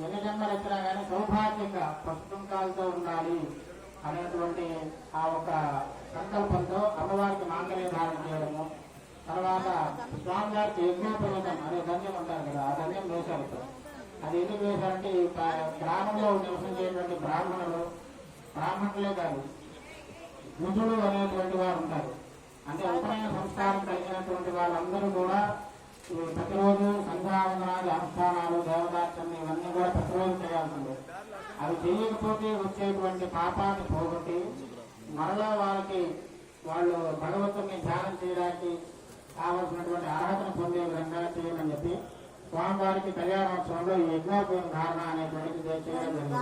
ఎన్ని జన్మలు ఎత్తినా కానీ సౌభాగ్యంగా పసుపుంకాలతో ఉండాలి అనేటువంటి ఆ ఒక సంకల్పంతో అమ్మవారికి మాంగళ్య ధారణ చేయడము. తర్వాత స్వామివారికి యజ్ఞోపవేతం అనే ధన్యం ఉంటారు కదా ఆ ధన్యం వేశారు అది ఎందుకు వేశారంటే ఈ గ్రామంలో నివసించేటువంటి బ్రాహ్మణులు బ్రాహ్మణులే కాదు రుజులు అనేటువంటి వారు ఉంటారు. అంటే ఉపనయన సంస్కారం కలిగినటువంటి వాళ్ళందరూ కూడా ప్రతిరోజు సంధ్యావందనాది అనుష్ఠానాలు ప్రతిరోజు చేయాల్సిందే అవి చేయకపోతే వచ్చేటువంటి పాపాన్ని పోగొట్టి మరలా వాళ్ళకి వాళ్ళు భగవంతుని ధ్యానం చేయడానికి కావలసినటువంటి అర్హతను పొందే విధంగా చేయమని చెప్పి స్వామివారికి కళ్యాణోత్సవంలో ఈ యజ్ఞోపయోగ ధారణ అనేటువంటిది చేయడం జరిగింది.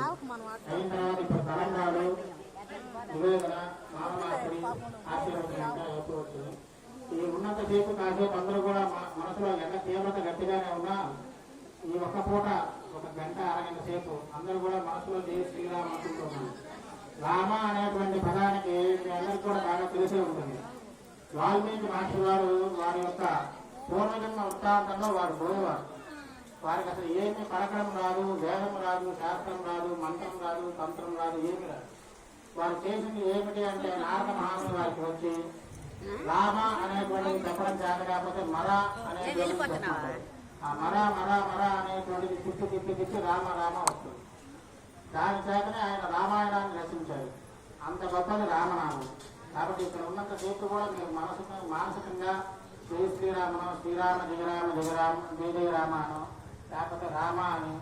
అయిన తర్వాత ఇప్పుడు తలంబాలు నివేదన మామనాథుడి ఆశీర్వచనంగా అయిపోవచ్చు ఈ ఉన్నంత సేపు కాసేపు అందరూ కూడా మనసులో ఎంత తీవ్రత గట్టిగానే ఉన్నా ఈ ఒక్క పూట గంట అరగంట సేపు అందరూ కూడా మనసులో దేవి శ్రీరామ అనుకుంటున్నాను రామ అనేటువంటి పదానికి మీ అందరికీ కూడా బాగా తెలిసే ఉంటుంది. వాల్మీకి మహర్షి వారు వారి యొక్క పూర్వజన్మ వృత్తాంతంలో వారు పోయేవారు వారికి అసలు ఏమి పలకడం రాదు వేదం రాదు శాస్త్రం రాదు మంత్రం రాదు తంత్రం రాదు ఏమి రాదు. వారు చేసింది ఏమిటి అంటే నారద మహాముని వారికి వచ్చి రామ అనేటువంటిది చెప్పడం చేత కాకపోతే మర అనేటువంటి ఆ మర మర మర అనేటువంటిది గుర్తు గుర్తు గుర్తు రామ రామ వస్తుంది. దాని చేతనే ఆయన రామాయణాన్ని రచించారు అంత గొప్పది రామనామం. కాబట్టి ఇక్కడ ఉన్నంత సేపు కూడా మీరు మనసు మానసికంగా శ్రీ శ్రీరామను శ్రీరామ జయరామ జయరామ జయ జయ రామ లేకపోతే రామ అని